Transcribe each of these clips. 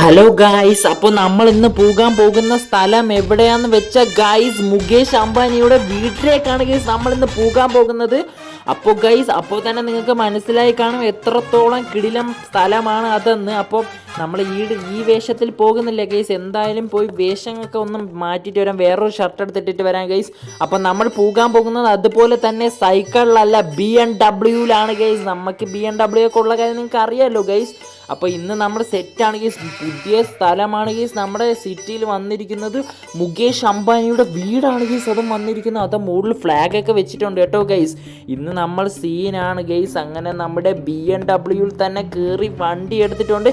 Hello guys അപ്പോൾ നമ്മൾ ഇന്ന് പോകാൻ പോകുന്ന സ്ഥലം എവിടെയാന്ന് വെച്ച ഗായ്സ് മുകേഷ് അംബാനിയുടെ വീട്ടിലേക്കാണ് ഗൈസ് നമ്മൾ ഇന്ന് പോകാൻ പോകുന്നത്. അപ്പോൾ ഗൈസ് അപ്പോൾ തന്നെ നിങ്ങൾക്ക് മനസ്സിലായി കാണും എത്രത്തോളം കിടിലം സ്ഥലമാണ് അതെന്ന്. അപ്പോൾ നമ്മൾ ഈ ഈ വേഷത്തിൽ പോകുന്നില്ല ഗൈസ് എന്തായാലും പോയി വേഷങ്ങളൊക്കെ ഒന്ന് മാറ്റിയിട്ട് വരാം. വേറൊരു ഷർട്ട് എടുത്തിട്ടിട്ട് വരാം ഗൈസ് അപ്പോൾ നമ്മൾ പോകാൻ പോകുന്നത് അതുപോലെ തന്നെ സൈക്കിളിലല്ല ബി എം ഡബ്ല്യൂയിലാണ് ഗൈസ് നമുക്ക് ബി എം ഡബ്ല്യു ഒക്കെ ഉള്ള കാര്യം നിങ്ങൾക്ക് അറിയാമല്ലോ ഗൈസ് അപ്പോൾ ഇന്ന് നമ്മൾ സെറ്റാണ് ഗീസ് പുതിയ സ്ഥലമാണ് ഗീസ് നമ്മുടെ സിറ്റിയിൽ വന്നിരിക്കുന്നത് മുകേഷ് അംബാനിയുടെ വീടാണ് അതും വന്നിരിക്കുന്നത്. അത് മുകളിൽ ഫ്ലാഗ് ഒക്കെ വെച്ചിട്ടുണ്ട് കേട്ടോ ഗൈസ് ഇന്ന് നമ്മൾ സീനാണ് ഗൈസ് അങ്ങനെ നമ്മുടെ ബി എൻ ഡബ്ല്യൂയിൽ തന്നെ കയറി വണ്ടി എടുത്തിട്ടുണ്ട്.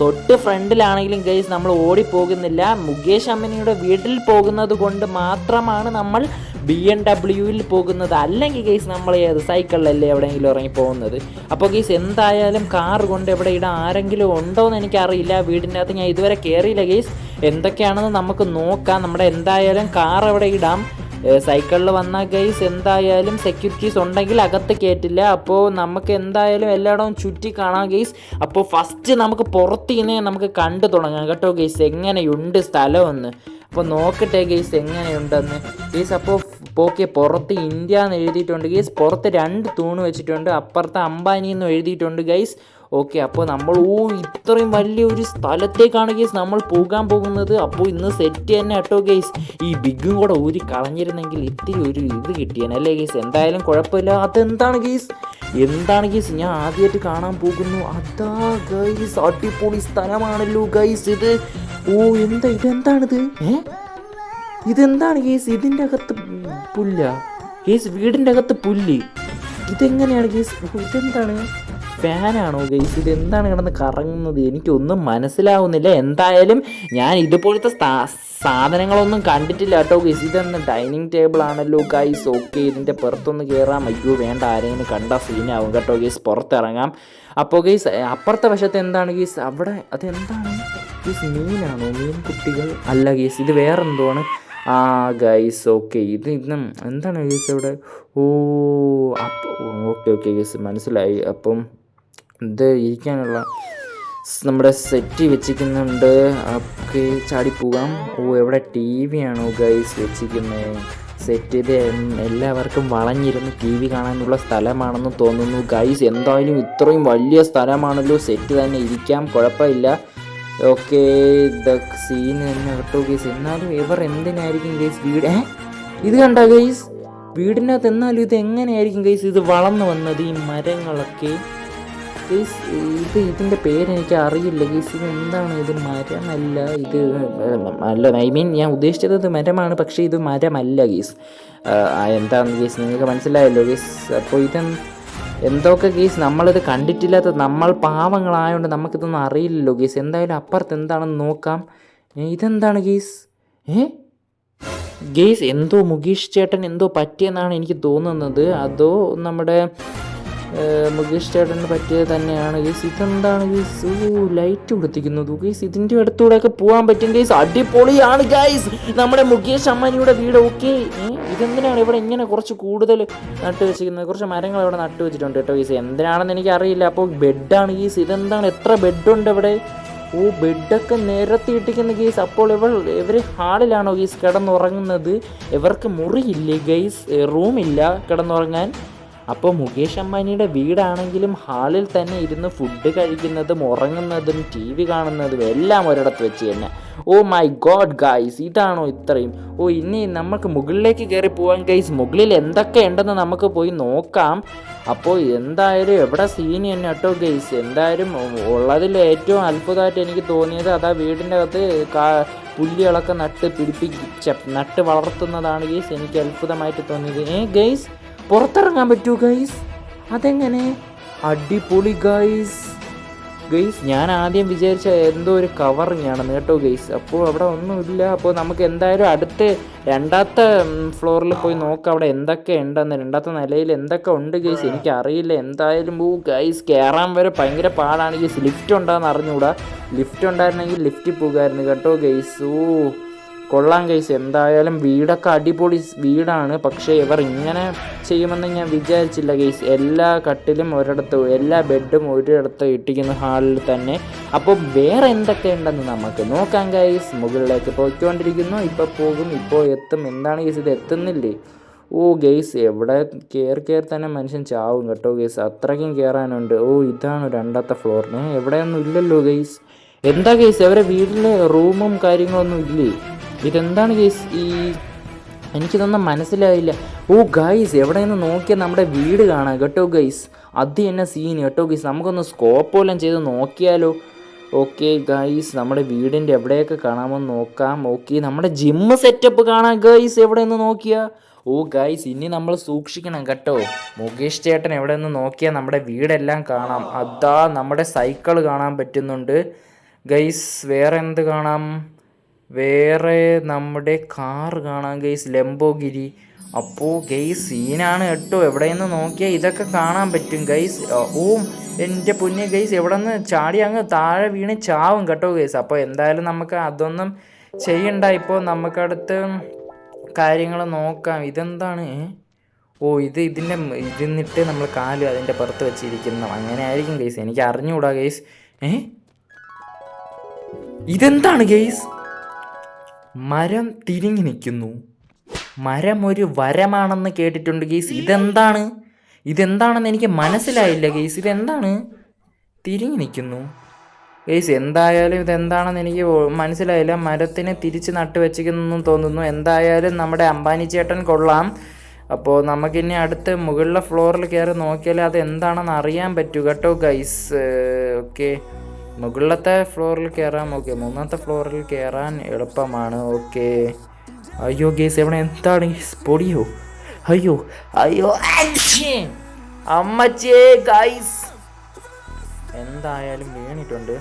തൊട്ട് ഫ്രണ്ടിലാണെങ്കിലും ഗൈസ് നമ്മൾ ഓടിപ്പോകുന്നില്ല. മുകേഷ് അമ്മനിയുടെ വീട്ടിൽ പോകുന്നത് കൊണ്ട് മാത്രമാണ് നമ്മൾ ബി എം ഡബ്ല്യൂവിൽ പോകുന്നത് അല്ലെങ്കിൽ കേസ് നമ്മൾ ഏത് സൈക്കിളിലല്ലേ എവിടെയെങ്കിലും ഇറങ്ങി പോകുന്നത് അപ്പോൾ കേസ് എന്തായാലും കാർ കൊണ്ട് എവിടെ ഇടാൻ ആരെങ്കിലും ഉണ്ടോ എന്ന് എനിക്കറിയില്ല. വീടിന്റെ അകത്ത് ഞാൻ ഇതുവരെ കയറിയില്ല കേസ് എന്തൊക്കെയാണെന്ന് നമുക്ക് നോക്കാം. നമ്മുടെ എന്തായാലും കാർ എവിടെ ഇടാം. സൈക്കിളിൽ വന്ന ഗൈസ് എന്തായാലും സെക്യൂരിറ്റീസ് ഉണ്ടെങ്കിൽ അകത്ത് കയറ്റില്ല അപ്പോൾ നമുക്ക് എന്തായാലും എല്ലായിടവും ചുറ്റി കാണാം ഗൈസ്. അപ്പോൾ ഫസ്റ്റ് നമുക്ക് പുറത്ത് ഇങ്ങനെ നമുക്ക് കണ്ടു തുടങ്ങാം കേട്ടോ ഗൈസ്. എങ്ങനെയുണ്ട് സ്ഥലമെന്ന്? അപ്പോൾ നോക്കട്ടെ ഗൈസ് എങ്ങനെയുണ്ടെന്ന്. ഗൈസ് അപ്പോൾ ഓക്കെ പുറത്ത് ഇന്ത്യ എന്ന് എഴുതിയിട്ടുണ്ട് ഗൈസ്. പുറത്ത് രണ്ട് തൂണ് വെച്ചിട്ടുണ്ട് അപ്പുറത്ത് അംബാനി എന്ന് എഴുതിയിട്ടുണ്ട് ഗൈസ്. ഓക്കെ അപ്പോൾ നമ്മൾ ഓ ഇത്രയും വലിയൊരു സ്ഥലത്തേക്കാണ് ഗെയ്സ് നമ്മൾ പോകാൻ പോകുന്നത്. അപ്പോൾ ഇന്ന് സെറ്റ് തന്നെ കേട്ടോ ഗെയ്സ് ഈ ബിഗും കൂടെ ഊരി കളഞ്ഞിരുന്നെങ്കിൽ ഇത്തിരി ഒരു ഇത് കിട്ടിയാണ് അല്ലേ ഗെയ്സ് എന്തായാലും കുഴപ്പമില്ല. അതെന്താണ് ഗെയ്സ് എന്താണ് ഗെയ്സ് ഞാൻ ആദ്യമായിട്ട് കാണാൻ പോകുന്നു. അതാ ഗൈസ് അടിപൊളി സ്ഥലമാണല്ലോ ഗൈസ് ഇത്. ഓ എന്താ ഇതെന്താണിത്? ഏ? ഇതെന്താണ് ഗെയ്സ് ഇതിന്റെ അകത്ത് പുല്ല. ഗെയ്സ് വീടിന്റെ അകത്ത് പുല്ല്. ഇതെങ്ങനെയാണ് ഗെയ്സ് ഇതെന്താണ്? ഫാനാണോ ഗൈസ് ഇത് എന്താണ് കിടന്ന് കറങ്ങുന്നത്? എനിക്കൊന്നും മനസ്സിലാവുന്നില്ല. എന്തായാലും ഞാൻ ഇതുപോലത്തെ സാധനങ്ങളൊന്നും കണ്ടിട്ടില്ല കേട്ടോ ഗൈസ് ഇതെന്ന് ഡൈനിങ് ടേബിൾ ആണല്ലോ ഗൈസ് ഓക്കെ ഇതിന്റെ പുറത്തൊന്ന് കയറാം അയ്യോ വേണ്ട. ആരെങ്കിലും കണ്ട സീനാവും കേട്ടോ ഗൈസ് പുറത്തിറങ്ങാം. അപ്പോൾ ഗൈസ് അപ്പുറത്തെ വശത്ത് എന്താണ് ഗൈസ് അവിടെ അതെന്താണ്? ഗൈസ് മീനാണോ? മീൻ കുട്ടികൾ അല്ല ഗൈസ് ഇത് വേറെന്തോണ്? ആ ഗൈസ് ഓക്കെ ഇത് ഇന്നും എന്താണ് ഗൈസ് ഇവിടെ? ഓ അപ്പോൾ ഓക്കെ ഓക്കെ ഗൈസ് മനസ്സിലായി. അപ്പം ഇത് ഇരിക്കാനുള്ള നമ്മുടെ സെറ്റ് വെച്ചിരിക്കുന്നുണ്ട് ഒക്കെ ചാടി പോകാം ഓ എവിടെ ടി വി ആണോ ഗൈസ് വെച്ചിരിക്കുന്നത് സെറ്റ് ഇത് എല്ലാവർക്കും വളഞ്ഞിരുന്ന് ടി വി കാണാനുള്ള സ്ഥലമാണെന്ന് തോന്നുന്നു. ഗൈസ് എന്തായാലും ഇത്രയും വലിയ സ്ഥലമാണല്ലോ സെറ്റ് തന്നെ ഇരിക്കാം. കുഴപ്പമില്ല. ഓക്കെ ദ സീൻ തന്നെ കേട്ടോ ഗൈസ് എന്നാലും ഇവർ എന്തിനായിരിക്കും ഗൈസ് വീട്? ഇത് കണ്ട ഗൈസ് വീടിനകത്ത് എന്നാലും ഇത് എങ്ങനെയായിരിക്കും ഗൈസ് ഇത് വളർന്നു വന്നത് ഈ മരങ്ങളൊക്കെ. ഗൈസ് ഇത് ഇതിന്റെ പേരെനിക്ക് അറിയില്ല. ഗൈസ് ഇത് എന്താണ് ഇത്? മരമല്ല ഇത് അല്ല ഐ മീൻ ഞാൻ ഉദ്ദേശിച്ചത് ഇത് മരമാണ് പക്ഷേ ഇത് മരമല്ല ഗീസ് എന്താണ് ഗീസ് നിങ്ങൾക്ക് മനസ്സിലായല്ലോ ഗീസ് അപ്പോൾ ഇത് എന്തൊക്കെ ഗീസ് നമ്മളിത് കണ്ടിട്ടില്ലാത്ത നമ്മൾ പാവങ്ങളായതുകൊണ്ട് നമുക്കിതൊന്നും അറിയില്ലല്ലോ ഗീസ് എന്തായാലും അപ്പുറത്ത് എന്താണെന്ന് നോക്കാം. ഇതെന്താണ് ഗീസ് ഏ? ഗീസ് എന്തോ മുകേഷ് ചേട്ടൻ എന്തോ പറ്റിയെന്നാണ് എനിക്ക് തോന്നുന്നത്. അതോ നമ്മുടെ മുകേഷ് ചേട്ടന് പറ്റിയത് തന്നെയാണ് ഗേസ് ഇതെന്താണ് ഗേസ് ഓ ലൈറ്റ് കൊടുത്തിരിക്കുന്നത് ഗേസ് ഇതിന്റെ അടുത്തൂടെയൊക്കെ പോകാൻ പറ്റും ഗേസ് അടിപൊളിയാണ് ഗൈസ് നമ്മുടെ മുകേഷ് അമ്മാനിയുടെ വീട് ഓക്കെ ഇതെന്തിനാണ് ഇവിടെ ഇങ്ങനെ കുറച്ച് കൂടുതൽ നട്ട് വെച്ചിരിക്കുന്നത്? കുറച്ച് മരങ്ങൾ ഇവിടെ നട്ട് വെച്ചിട്ടുണ്ട് കേട്ടോ ഗീസ് എന്തിനാണെന്ന് എനിക്ക് അറിയില്ല അപ്പോൾ ബെഡാണ് ഗീസ് ഇതെന്താണ്? എത്ര ബെഡുണ്ട് ഇവിടെ? ഓ ബെഡൊക്കെ നിരത്തി ഇട്ടിരിക്കുന്ന ഗെയ്സ് അപ്പോൾ ഇവൾ ഇവർ ഹാളിലാണോ ഗെയ്സ് കിടന്നുറങ്ങുന്നത്? ഇവർക്ക് മുറിയില്ലേ ഗെയ്സ് റൂമില്ല കിടന്നുറങ്ങാൻ. അപ്പോൾ മുകേഷ് അംബാനിയുടെ വീടാണെങ്കിലും ഹാളിൽ തന്നെ ഇരുന്ന് ഫുഡ് കഴിക്കുന്നതും ഉറങ്ങുന്നതും ടി വി കാണുന്നതും എല്ലാം ഒരിടത്ത് വെച്ച് തന്നെ. ഓ മൈ ഗോഡ് ഗൈസ് ഇതാണോ ഇത്രയും? ഓ ഇനി നമുക്ക് മുകളിലേക്ക് കയറി പോകാൻ ഗൈസ് മുകളിൽ എന്തൊക്കെ ഉണ്ടെന്ന് നമുക്ക് പോയി നോക്കാം. അപ്പോൾ എന്തായാലും എവിടെ സീൻ തന്നെ കേട്ടോ ഗൈസ് എന്തായാലും ഉള്ളതിൽ ഏറ്റവും അത്ഭുതമായിട്ട് എനിക്ക് തോന്നിയത് അതാ വീടിന്റെ അകത്ത് പുല്ലുകളൊക്കെ നട്ട് പിടിപ്പിച്ച നട്ട് വളർത്തുന്നതാണ് ഗൈസ് എനിക്ക് അത്ഭുതമായിട്ട് തോന്നിയത്. ഏ ഗൈസ് പുറത്തിറങ്ങാൻ പറ്റൂ ഗൈസ് അതെങ്ങനെ? അടിപൊളി ഗൈസ് ഗൈസ് ഞാൻ ആദ്യം വിചാരിച്ച എന്തോ ഒരു കവറിങ് ആണ് കേട്ടോ ഗൈസ് അപ്പോൾ അവിടെ ഒന്നുമില്ല. അപ്പോൾ നമുക്ക് എന്തായാലും അടുത്ത രണ്ടാമത്തെ ഫ്ലോറിൽ പോയി നോക്കാം. അവിടെ എന്തൊക്കെ ഉണ്ടെന്ന് രണ്ടാമത്തെ നിലയിൽ എന്തൊക്കെ ഉണ്ട് ഗൈസ് എനിക്കറിയില്ല. എന്തായാലും ഓ ഗൈസ് കയറാൻ വരെ ഭയങ്കര പാടാണ്. ഗൈസ് ലിഫ്റ്റ് ഉണ്ടാകുന്ന അറിഞ്ഞുകൂടാ ലിഫ്റ്റ് ഉണ്ടായിരുന്നെങ്കിൽ ലിഫ്റ്റിൽ പോകുമായിരുന്നു കേട്ടോ ഗൈസ് ഓ കൊള്ളാം കേസ്. എന്തായാലും വീടൊക്കെ അടിപൊളി വീടാണ്. പക്ഷേ ഇവർ ഇങ്ങനെ ചെയ്യുമെന്ന് ഞാൻ വിചാരിച്ചില്ല കേസ്. എല്ലാ കട്ടിലും ഒരിടത്ത് എല്ലാ ബെഡും ഒരിടത്ത് ഇട്ടിരിക്കുന്ന ഹാളിൽ തന്നെ. അപ്പോൾ വേറെ എന്തൊക്കെ ഉണ്ടെന്ന് നമുക്ക് നോക്കാം ഗൈസ് മുകളിലേക്ക് പോയിക്കൊണ്ടിരിക്കുന്നു. ഇപ്പോൾ പോകും ഇപ്പോൾ എത്തും. എന്താണ് കേസ് ഇത്? എത്തുന്നില്ലേ? ഓ ഗെയ്സ് എവിടെ കയറി കയറി തന്നെ മനുഷ്യൻ ചാവും കേട്ടോ ഗെയ്സ് അത്രയ്ക്കും കയറാനുണ്ട് ഓ ഇതാണ് രണ്ടാമത്തെ ഫ്ലോറിന് എവിടെയൊന്നും ഇല്ലല്ലോ ഗെയ്സ് എന്താ ഗെയ്സ് അവരെ വീട്ടിലെ റൂമും കാര്യങ്ങളൊന്നും ഇല്ലേ? ഇതെന്താണ് ഗൈസ്? ഈ എനിക്കിതൊന്നും മനസ്സിലായില്ല. ഓ ഗൈസ് എവിടെ നിന്ന് നോക്കിയാൽ നമ്മുടെ വീട് കാണാം. കേട്ടോ ഗൈസ്? അത് തന്നെ സീൻ കേട്ടോ ഗൈസ് നമുക്കൊന്ന് സ്കോപ്പ് എല്ലാം ചെയ്ത് നോക്കിയാലോ? ഓക്കെ ഗൈസ് നമ്മുടെ വീടിന്റെ എവിടെയൊക്കെ കാണാമെന്ന് നോക്കാം. ഓക്കെ നമ്മുടെ ജിമ്മ് സെറ്റപ്പ് കാണാം ഗൈസ് എവിടെ നിന്ന് നോക്കിയാൽ ഓ ഗൈസ് ഇനി നമ്മൾ സൂക്ഷിക്കണം കേട്ടോ. മുകേഷ് ചേട്ടൻ എവിടെ നിന്ന് നോക്കിയാൽ നമ്മുടെ വീടെല്ലാം കാണാം. അതാ നമ്മുടെ സൈക്കിൾ കാണാൻ പറ്റുന്നുണ്ട്. ഗൈസ് വേറെ എന്ത് കാണാം? വേറെ നമ്മുടെ കാർ കാണാം ഗെയ്സ് ലംബോഗിരി. അപ്പോൾ ഗെയ്സ് സീനാണ് കേട്ടോ. എവിടെ നിന്ന് നോക്കിയാൽ ഇതൊക്കെ കാണാൻ പറ്റും ഗൈസ് ഓ എന്റെ പുണ്യ ഗൈസ് എവിടെ നിന്ന് ചാടി അങ്ങ് താഴെ വീണ് ചാവും കേട്ടോ ഗൈസ് അപ്പോൾ എന്തായാലും നമുക്ക് അതൊന്നും ചെയ്യണ്ട. ഇപ്പോൾ നമുക്കടുത്ത് കാര്യങ്ങൾ നോക്കാം. ഇതെന്താണ്? ഓ ഇത് ഇതിന്റെ ഇതിന്നിട്ട് നമ്മൾ കാൽ അതിന്റെ പുറത്ത് വെച്ചിരിക്കുന്നു. അങ്ങനെ ആയിരിക്കും ഗൈസ് എനിക്ക് അറിഞ്ഞുകൂടാ ഗൈസ് ഏ? ഇതെന്താണ് ഗെയ്സ് മരം തിരിഞ്ഞു നിൽക്കുന്നു. മരം ഒരു വരമാണെന്ന് കേട്ടിട്ടുണ്ട് ഗെയ്സ്. ഇതെന്താണ്? ഇതെന്താണെന്ന് എനിക്ക് മനസ്സിലായില്ല ഗെയ്സ്. ഇതെന്താണ്? തിരിഞ്ഞു നിൽക്കുന്നു. ഗെയ്സ് എന്തായാലും ഇതെന്താണെന്ന് എനിക്ക് മനസ്സിലായില്ല. മരത്തിനെ തിരിച്ച് നട്ട് വെച്ചിരിക്കുന്നു തോന്നുന്നു. എന്തായാലും നമ്മുടെ അംബാനി ചേട്ടൻ കൊള്ളാം. അപ്പോൾ നമുക്കിനി അടുത്ത് മുകളിലെ ഫ്ലോറിൽ കയറി നോക്കിയാൽ അത് എന്താണെന്ന് അറിയാൻ പറ്റൂ കേട്ടോ ഗൈസ്. ഓക്കെ. മുകളിലത്തെ ഫ്ലോറിൽ കയറാം ഓക്കെ മൂന്നാമത്തെ ഫ്ലോറിൽ കയറാൻ എളുപ്പമാണ്. ഓക്കെ അയ്യോ ഗേസ് എവിടെ എന്താണ്? പൊടിയോ? അയ്യോ അയ്യോ. അമ്മച്ചേ ഗൈസ് എന്തായാലും വീണിട്ടുണ്ട്.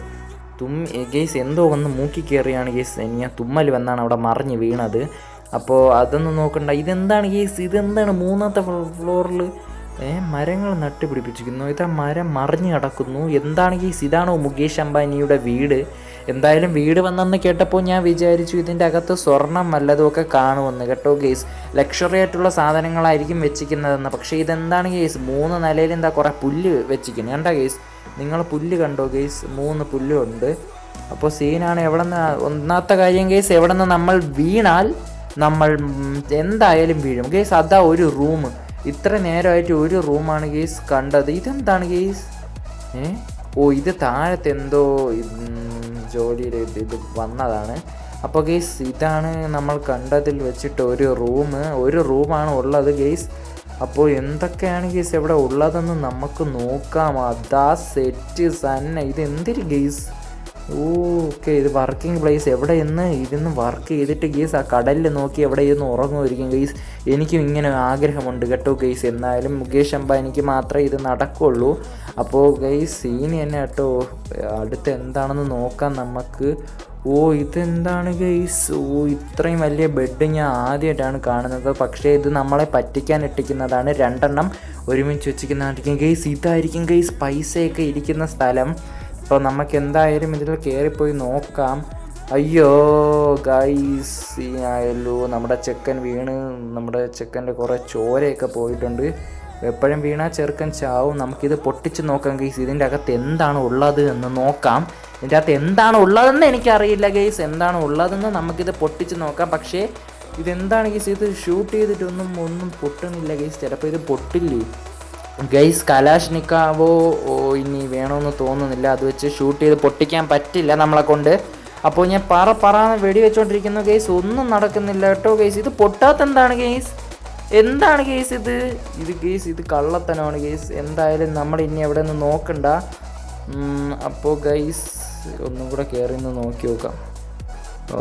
തും ഗേസ് എന്തോ വന്ന് മൂക്കി കയറിയാണ് ഗേസ് ഞാൻ തുമ്മൽ വന്നാണ് അവിടെ മറിഞ്ഞ് വീണത്. അപ്പോൾ അതൊന്നും നോക്കണ്ട. ഇതെന്താണ് ഗേസ് ഇതെന്താണ് മൂന്നാമത്തെ ഫ്ലോറിൽ മരങ്ങൾ നട്ടുപിടിപ്പിച്ചിരിക്കുന്നു. ഇത് മരം മറിഞ്ഞ് കിടക്കുന്നു. എന്താണ് ഗേസ് ഇതാണോ മുകേഷ് അംബാനിയുടെ വീട്? എന്തായാലും വീട് വന്നെന്ന് കേട്ടപ്പോൾ ഞാൻ വിചാരിച്ചു ഇതിന്റെ അകത്ത് സ്വർണം വല്ലതുമൊക്കെ കാണുമെന്ന്. കേട്ടോ ഗേസ് ലക്ഷറി ആയിട്ടുള്ള സാധനങ്ങളായിരിക്കും വെച്ചിരിക്കുന്നതെന്ന്. പക്ഷേ ഇതെന്താണ് ഗേസ്? മൂന്ന് നിലയിൽ എന്താ കുറേ പുല്ല് വെച്ചിരിക്കുന്നത് കണ്ടോ ഗേസ്? നിങ്ങൾ പുല്ല് കണ്ടോ ഗേസ്? മൂന്ന് പുല്ലുണ്ട്. അപ്പോൾ സീനാണ് എവിടെ നിന്ന് ഒന്നാമത്തെ കാര്യം ഗേസ് എവിടെ നിന്ന് നമ്മൾ വീണാൽ നമ്മൾ എന്തായാലും വീഴും. ഗേസ് അതാ ഒരു റൂം. ഇത്ര നേരമായിട്ട് ഒരു റൂമാണ് ഗെയ്സ് കണ്ടത്. ഇതെന്താണ് ഗെയ്സ്? ഏ? ഓ ഇത് താഴത്തെ എന്തോ ജോലിയുടെ ഇത് ഇത് വന്നതാണ്. അപ്പോൾ ഗെയ്സ് ഇതാണ് നമ്മൾ കണ്ടതിൽ വെച്ചിട്ട് ഒരു റൂം. ഒരു റൂമാണ് ഉള്ളത് ഗെയ്സ്. അപ്പോൾ എന്തൊക്കെയാണ് ഗെയ്സ് ഇവിടെ ഉള്ളതെന്ന് നമുക്ക് നോക്കാം. അതാ സെറ്റ് സന്ന. ഇത് എന്തൊരു ഗെയ്സ്? ഓക്കെ ഇത് വർക്കിംഗ് പ്ലേസ് എവിടെ ഇന്ന്? ഇരുന്ന് വർക്ക് ചെയ്തിട്ട് ഗെയ്സ് ആ കടലിൽ നോക്കി എവിടെ ഇരുന്ന് ഉറങ്ങുമായിരിക്കും ഗെയ്സ് എനിക്കും ഇങ്ങനെ ആഗ്രഹമുണ്ട് കേട്ടോ ഗെയ്സ് എന്നാലും മുകേഷ് അംബാനിക്ക് മാത്രമേ ഇത് നടക്കുള്ളൂ. അപ്പോൾ ഗെയ്സ് സീൻ തന്നെ കേട്ടോ. അടുത്ത് എന്താണെന്ന് നോക്കാം നമുക്ക്. ഓ ഇതെന്താണ് ഗെയ്സ് ഓ ഇത്രയും വലിയ ബെഡ് ഞാൻ ആദ്യമായിട്ടാണ് കാണുന്നത്. പക്ഷേ ഇത് നമ്മളെ പറ്റിക്കാൻ ഇട്ടിക്കുന്നതാണ് രണ്ടെണ്ണം ഒരുമിച്ച് വെച്ചിരിക്കുന്നതായിരിക്കും. ഗെയ്സ് ഇതായിരിക്കും ഗെയ്സ് പൈസയൊക്കെ ഇരിക്കുന്ന സ്ഥലം. അപ്പോൾ നമുക്ക് എന്തായാലും ഇതിൽ കയറിപ്പോയി നോക്കാം. അയ്യോ ഗൈസ് ആയല്ലോ നമ്മുടെ ചെക്കൻ വീണ്. നമ്മുടെ ചെക്കന്റെ കുറേ ചോരയൊക്കെ പോയിട്ടുണ്ട്. എപ്പോഴും വീണാൽ ചെറുക്കൻ ചാവും. നമുക്കിത് പൊട്ടിച്ച് നോക്കാം ഗെയ്സ് ഇതിന്റെ അകത്ത് എന്താണ് ഉള്ളത് എന്ന് നോക്കാം. ഇതിന്റെ അകത്ത് എന്താണ് ഉള്ളതെന്ന് എനിക്കറിയില്ല ഗെയ്സ് എന്താണ് ഉള്ളതെന്ന് നമുക്കിത് പൊട്ടിച്ച് നോക്കാം. പക്ഷേ ഇതെന്താണ് ഗെയ്സ് ഇത് ഷൂട്ട് ചെയ്തിട്ടൊന്നും ഒന്നും പൊട്ടുന്നില്ല ഗെയ്സ് ചിലപ്പോൾ ഇത് പൊട്ടില്ലേ? ഗൈസ് കലാഷ് നിക്കാവോ ഓ ഇനി വേണമെന്ന് തോന്നുന്നില്ല. അത് വെച്ച് ഷൂട്ട് ചെയ്ത് പൊട്ടിക്കാൻ പറ്റില്ല നമ്മളെ കൊണ്ട്. അപ്പോൾ ഞാൻ പറ പറന്ന് വെടി വെച്ചുകൊണ്ടിരിക്കുന്നു ഗൈസ്. ഒന്നും നടക്കുന്നില്ല കേട്ടോ ഗൈസ്. ഇത് പൊട്ടാത്ത എന്താണ് ഗൈസ്? എന്താണ് ഗെയ്സ് ഇത്? ഇത് ഗെയ്സ് ഇത് കള്ളത്തനമാണ് ഗെയ്സ് എന്തായാലും നമ്മൾ ഇനി എവിടെ നിന്ന് നോക്കണ്ട. അപ്പോൾ ഗൈസ് ഒന്നും കൂടെ കയറി നിന്ന് നോക്കി നോക്കാം.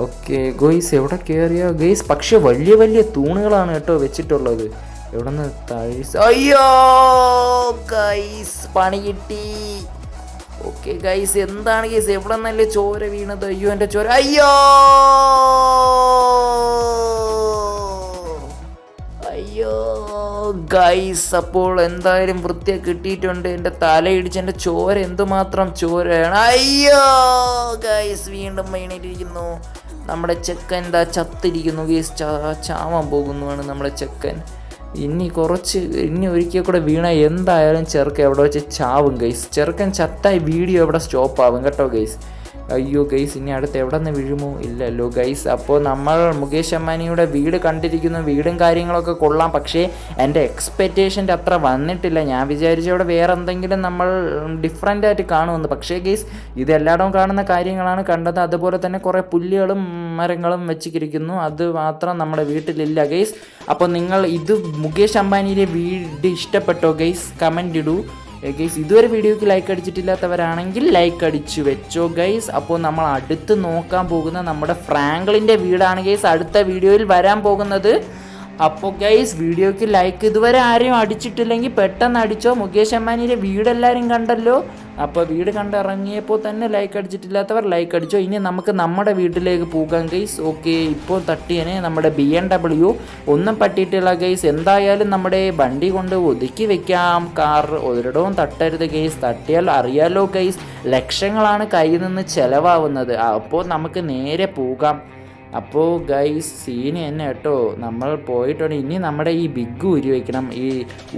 ഓക്കെ ഗോയ്സ് എവിടെ കയറിയോ ഗെയ്സ് പക്ഷേ വലിയ വലിയ തൂണുകളാണ് കേട്ടോ വെച്ചിട്ടുള്ളത്. എവിടെ നിന്ന് അയ്യോ ഗൈസ് പണി കിട്ടി. ഓക്കെ ഗൈസ് എന്താണ് ഗൈസ് എവിടെ നിന്നല്ലേ ചോര വീണത്? അയ്യോ എന്റെ ചോര. അയ്യോ! അയ്യോ ഗൈസ് അപ്പോൾ എന്തായാലും വൃത്തിയെ കിട്ടിയിട്ടുണ്ട്. എന്റെ തലയിടിച്ച് എന്റെ ചോര എന്തുമാത്രം ചോരയാണ്. അയ്യോ ഗൈസ് വീണ്ടും വീണിട്ടിരിക്കുന്നു നമ്മുടെ ചെക്കൻ എന്താ ചത്തിരിക്കുന്നു ഗൈസ് ചാവാൻ പോകുന്നുവാണ് നമ്മുടെ ചെക്കൻ. ഇനി കുറച്ച് ഇനി ഒരിക്കൽ കൂടെ വീണ എന്തായാലും ചെറുക്കൻ എവിടെ വെച്ച് ചാവും ഗൈസ് ചെറുക്കൻ ചത്തായി വീഡിയോ എവിടെ സ്റ്റോപ്പ് ആവും കേട്ടോ ഗൈസ് അയ്യോ ഗൈസ് ഇനി അടുത്ത് എവിടെ നിന്ന് വീഴുമോ? ഇല്ലല്ലോ ഗൈസ് അപ്പോൾ നമ്മൾ മുകേഷ് അമ്മാനിയുടെ വീട് കണ്ടിരിക്കുന്നു. വീടും കാര്യങ്ങളൊക്കെ കൊള്ളാം. പക്ഷേ എന്റെ എക്സ്പെക്റ്റേഷന്റെ അത്ര വന്നിട്ടില്ല. ഞാൻ വിചാരിച്ച അവിടെ വേറെ എന്തെങ്കിലും നമ്മൾ ഡിഫറെന്റ് ആയിട്ട് കാണുമെന്ന്. പക്ഷേ ഗൈസ് ഇത് എല്ലായിടവും കാണുന്ന കാര്യങ്ങളാണ് കണ്ടത്. അതുപോലെ തന്നെ കുറേ പുല്ലുകളും മരങ്ങളും വെച്ചിരിക്കുന്നു. അത് മാത്രം നമ്മുടെ വീട്ടിലില്ല ഗൈസ് അപ്പോൾ നിങ്ങൾ ഇത് മുകേഷ് അംബാനിയുടെ വീട് ഇഷ്ടപ്പെട്ടോ ഗൈസ് കമന്റ് ഇടൂ. ഗൈസ് ഇതുവരെ വീഡിയോക്ക് ലൈക്ക് അടിച്ചിട്ടില്ലാത്തവരാണെങ്കിൽ ലൈക്ക് അടിച്ചു വെച്ചോ ഗൈസ് അപ്പോൾ നമ്മൾ അടുത്ത് നോക്കാൻ പോകുന്ന നമ്മുടെ ഫ്രാങ്ക്ലിന്റെ വീടാണ് ഗൈസ് അടുത്ത വീഡിയോയിൽ വരാൻ പോകുന്നത്. അപ്പോൾ ഗൈസ് വീഡിയോയ്ക്ക് ലൈക്ക് ഇതുവരെ ആരെയും അടിച്ചിട്ടില്ലെങ്കിൽ പെട്ടെന്ന് അടിച്ചോ. മുകേഷ് അമ്മാനിയുടെ വീടെല്ലാവരും കണ്ടല്ലോ. അപ്പോൾ വീട് കണ്ടിറങ്ങിയപ്പോൾ തന്നെ ലൈക്ക് അടിച്ചിട്ടില്ലാത്തവർ ലൈക്ക് അടിച്ചോ. ഇനി നമുക്ക് നമ്മുടെ വീട്ടിലേക്ക് പോകാം ഗൈസ് ഓക്കെ ഇപ്പോൾ തട്ടിയനെ നമ്മുടെ ബി എം ഡബ്ല്യു ഒന്നും പറ്റിയിട്ടില്ല ഗൈസ് എന്തായാലും നമ്മുടെ വണ്ടി കൊണ്ട് ഒതുക്കി വെക്കാം. കാർ ഒരിടവും തട്ടരുത് ഗൈസ് തട്ടിയാൽ അറിയാലോ ഗൈസ് ലക്ഷങ്ങളാണ് കയ്യിൽ നിന്ന് ചിലവാവുന്നത്. അപ്പോൾ നമുക്ക് നേരെ പോകാം. അപ്പോൾ ഗൈസ് സീന് തന്നെ കേട്ടോ. നമ്മൾ പോയിട്ടുണ്ട്. ഇനി നമ്മുടെ ഈ ബിഗ് ഊരി വയ്ക്കണം ഈ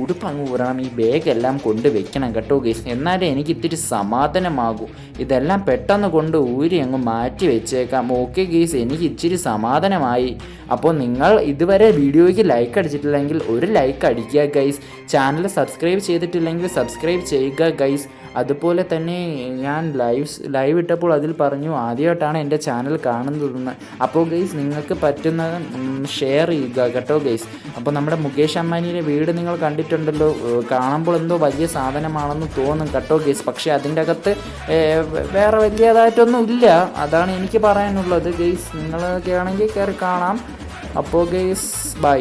ഉടുപ്പ് അങ്ങ് ഊരണം. ഈ ബാഗ് എല്ലാം കൊണ്ട് വെക്കണം കേട്ടോ ഗൈസ് എന്നാലേ എനിക്ക് ഇത്തിരി സമാധാനമാകൂ. ഇതെല്ലാം പെട്ടെന്ന് കൊണ്ട് ഊരി അങ്ങ് മാറ്റി വെച്ചേക്കാം. ഓക്കെ ഗൈസ് എനിക്ക് ഇച്ചിരി സമാധാനമായി. അപ്പോൾ നിങ്ങൾ ഇതുവരെ വീഡിയോയ്ക്ക് ലൈക്ക് അടിച്ചിട്ടില്ലെങ്കിൽ ഒരു ലൈക്ക് അടിക്കുക ഗൈസ് ചാനൽ സബ്സ്ക്രൈബ് ചെയ്തിട്ടില്ലെങ്കിൽ സബ്സ്ക്രൈബ് ചെയ്യുക ഗൈസ് അതുപോലെ തന്നെ ഞാൻ ലൈവ് ലൈവ് ഇട്ടപ്പോൾ അതിൽ പറഞ്ഞു ആദ്യമായിട്ടാണ് എന്റെ ചാനൽ കാണുന്നതെന്ന്. അപ്പോൾ ഗെയ്സ് നിങ്ങൾക്ക് പറ്റുന്ന ഷെയർ ചെയ്യുക കേട്ടോ ഗെയ്സ് അപ്പോൾ നമ്മുടെ മുകേഷ് അമ്മാനിയുടെ വീട് നിങ്ങൾ കണ്ടിട്ടുണ്ടല്ലോ. കാണുമ്പോൾ എന്തോ വലിയ സാധനമാണെന്ന് തോന്നും കേട്ടോ ഗെയ്സ് പക്ഷേ അതിന്റെ അകത്ത് വേറെ വലിയതായിട്ടൊന്നും ഇല്ല. അതാണ് എനിക്ക് പറയാനുള്ളത്. ഗെയ്സ് നിങ്ങളൊക്കെ ആണെങ്കിൽ കയറി കാണാം. അപ്പോൾ ഗെയ്സ് ബൈ.